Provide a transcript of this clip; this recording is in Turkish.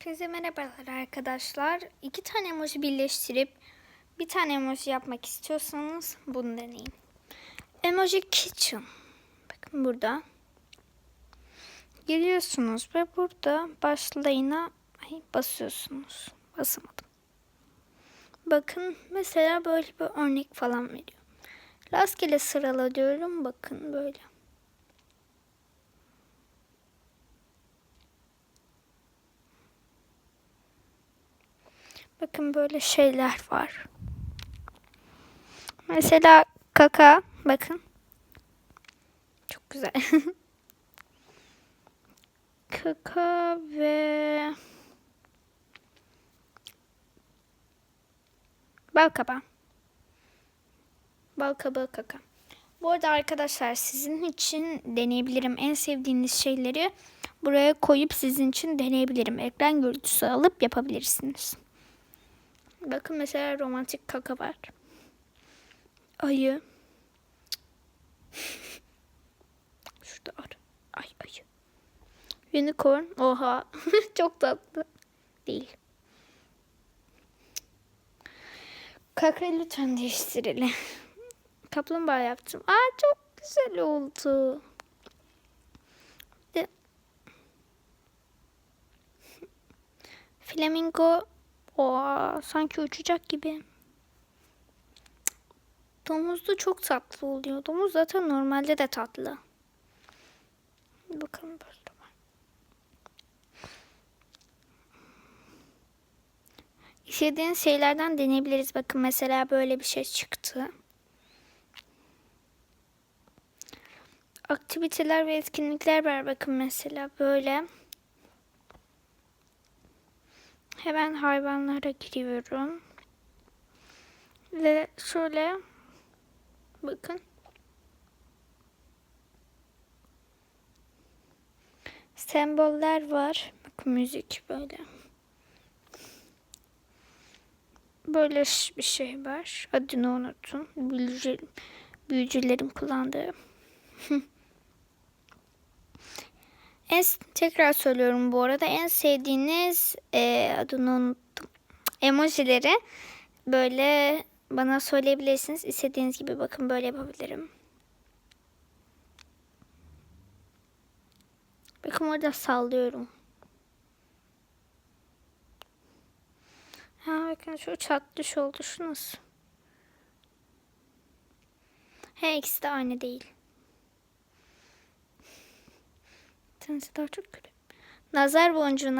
Hepinize merhabalar arkadaşlar. İki tane emoji birleştirip bir tane emoji yapmak istiyorsanız bunu deneyin. Emoji Kitchen. Bakın burada. Geliyorsunuz ve burada başlayına ay, basıyorsunuz. Basamadım. Bakın mesela böyle bir örnek falan veriyor. Rastgele sırala diyorum. Bakın böyle. Bakın böyle şeyler var. Mesela kaka. Bakın. Çok güzel. kaka ve bal kabağı. Bal kabağı kaka. Bu arada arkadaşlar sizin için deneyebilirim. En sevdiğiniz şeyleri buraya koyup sizin için deneyebilirim. Ekran görüntüsü alıp yapabilirsiniz. Bakın mesela romantik kaka var. Ayı. Şurada ar. Ay ayı. Unicorn. Oha. Çok tatlı. Değil. Kakayı lütfen değiştirelim. Kaplumbağa yaptım. Aa çok güzel oldu. De... Flamingo Oha sanki uçacak gibi. Domuz da çok tatlı oluyor. Domuz zaten normalde de tatlı. Bakalım böyle. İstediğiniz şeylerden deneyebiliriz. Bakın mesela böyle bir şey çıktı. Aktiviteler ve etkinlikler var. Bakın mesela böyle. Hemen hayvanlara giriyorum. Ve şöyle bakın. Semboller var. Bakın müzik böyle. Böyle bir şey var. Adını unuttum. Büyücü, büyücülerin kullandığı. En tekrar söylüyorum bu arada en sevdiğiniz e, adını unuttum. Emojileri böyle bana söyleyebilirsiniz. İstediğiniz gibi bakın böyle yapabilirim. Bakın orada sallıyorum. Ha bakın şu çatlış oldu. Şu nasıl? He ikisi de aynı değil. Tanesi daha çok kötü. Nazar boncuğuna